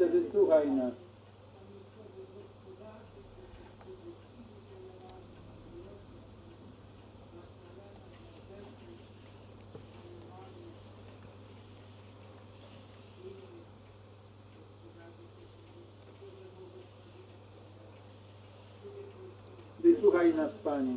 wtedy słuchaj nas. Wysłuchaj nas, Panie.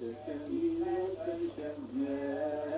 Thank you.